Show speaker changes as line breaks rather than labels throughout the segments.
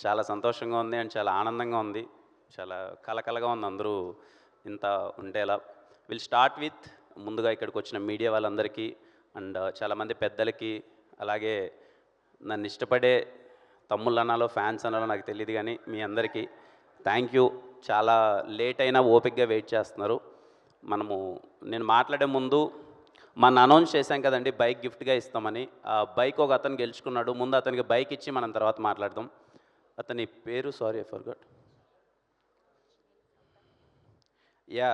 చాలా సంతోషంగా ఉంది అండ్ చాలా ఆనందంగా ఉంది. చాలా కలకలగా ఉంది అందరూ ఇంత ఉండేలా. విల్ స్టార్ట్ విత్ ముందుగా ఇక్కడికి వచ్చిన మీడియా వాళ్ళందరికీ అండ్ చాలామంది పెద్దలకి అలాగే నన్ను ఇష్టపడే తమ్ముళ్ళు అనాలో ఫ్యాన్స్ అనాలో నాకు తెలియదు కానీ మీ అందరికీ థ్యాంక్ యూ చాలా లేట్ అయినా ఓపిక్గా వెయిట్ చేస్తున్నారు. మనము నేను మాట్లాడే ముందు మన అనౌన్స్ చేశాం కదండి బైక్ గిఫ్ట్గా ఇస్తామని. ఆ బైక్ ఒక అతను గెలుచుకున్నాడు ముందు అతనికి బైక్ ఇచ్చి మనం తర్వాత మాట్లాడదాం. అతని పేరు సారీ ఫర్ గట్ యా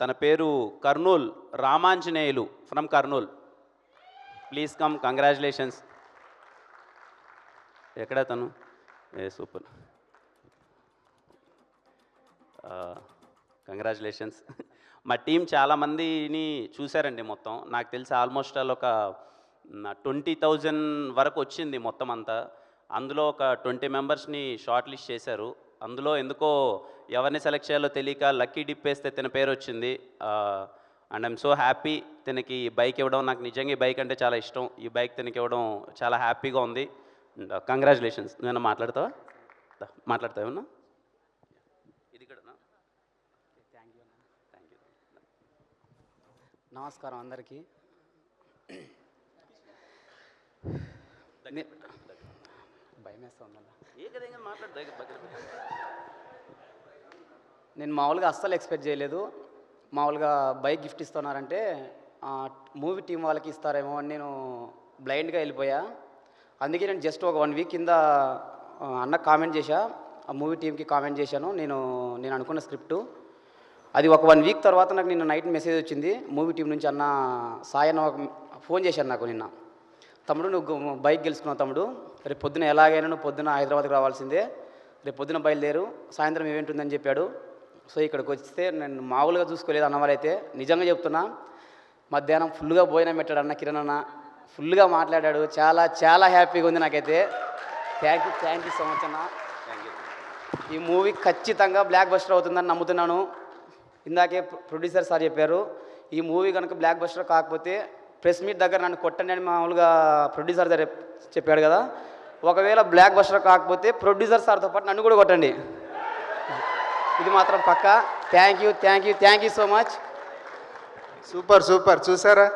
తన పేరు Kurnool Ramanjaneyulu from Kurnool. Please come congratulations ఎక్కడ తను ఏ సూపర్ కంగ్రాచులేషన్స్ uh, మా టీం చాలామందిని చూశారండి మొత్తం. నాకు తెలిసి ఆల్మోస్ట్ ఆల్ ఒక ట్వంటీ థౌజండ్ వరకు వచ్చింది మొత్తం అంతా. అందులో ఒక ట్వంటీ మెంబర్స్ని షార్ట్ లిస్ట్ చేశారు. అందులో ఎందుకో ఎవరిని సెలెక్ట్ చేయాలో తెలియక లక్కీ డిప్ వేస్తే తన పేరు వచ్చింది. అండ్ ఐఎమ్ సో హ్యాపీ తనకి ఈ బైక్ ఇవ్వడం నాకు నిజంగా ఈ బైక్ అంటే చాలా ఇష్టం. ఈ బైక్ తనకి ఇవ్వడం చాలా హ్యాపీగా ఉంది. కంగ్రాచులేషన్స్. నువ్వేనా మాట్లాడతావా? మాట్లాడతావా ఏమన్నా? ఇది కూడా థ్యాంక్ యూ
నమస్కారం అందరికీ. భయం వేస్తుందన్న
ఏ కదా ఇంకా మాట్లాడు దగ్గర దగ్గర పెట్టు.
నేను మామూలుగా అస్సలు ఎక్స్పెక్ట్ చేయలేదు. మామూలుగా బైక్ గిఫ్ట్ ఇస్తున్నారంటే మూవీ టీం వాళ్ళకి ఇస్తారేమో అని నేను బ్లైండ్గా వెళ్ళిపోయా. అందుకే నేను జస్ట్ ఒక వన్ వీక్ కింద అన్న కామెంట్ చేశా. ఆ మూవీ టీంకి కామెంట్ చేశాను. నేను నేను అనుకున్న స్క్రిప్టు అది ఒక వన్ వీక్ తర్వాత నాకు నిన్న నైట్ మెసేజ్ వచ్చింది. మూవీ టీం నుంచి అన్న సాయి అన్న ఒక ఫోన్ చేశాను నాకు నిన్న. తమ్ముడు నువ్వు బైక్ గెలుచుకున్నావు తమ్ముడు. రేపు పొద్దున ఎలాగైనా నువ్వు పొద్దున హైదరాబాద్కి రావాల్సిందే. రేపు పొద్దున బయలుదేరు. సాయంత్రం ఈవెంట్ ఉందని చెప్పాడు. సో ఇక్కడికి వస్తే నేను మామూలుగా చూసుకోలేదు అన్నవారైతే నిజంగా చెప్తున్నా మధ్యాహ్నం ఫుల్గా భోజనం పెట్టాడు అన్న కిరణ్ అన్న. ఫుల్గా మాట్లాడాడు. చాలా చాలా హ్యాపీగా ఉంది నాకైతే. Thank you thank you so much అన్న.
Thank you.
ఈ మూవీ ఖచ్చితంగా బ్లాక్ బస్టర్ అవుతుందని నమ్ముతున్నాను. ఇందాకే ప్రొ- ప్రొడ్యూసర్ సార్ చెప్పారు. ఈ మూవీ కనుక బ్లాక్ బస్టర్ కాకపోతే ప్రెస్ మీట్ దగ్గర నన్ను కొట్టండి అని మామూలుగా ప్రొడ్యూసర్ సార్ చెప్పాడు కదా. ఒకవేళ బ్లాక్ బస్టర్ కాకపోతే ప్రొడ్యూసర్ సార్తో పాటు నన్ను కూడా కొట్టండి. ఇది మాత్రం పక్క. Thank you thank you thank you so much
super super. చూసారా?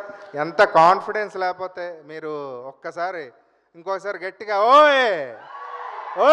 ఎంత కాన్ఫిడెన్స్ లేకపోతే మీరు ఒక్కసారి ఇంకోసారి గట్టిగా ఓయ్! ఓ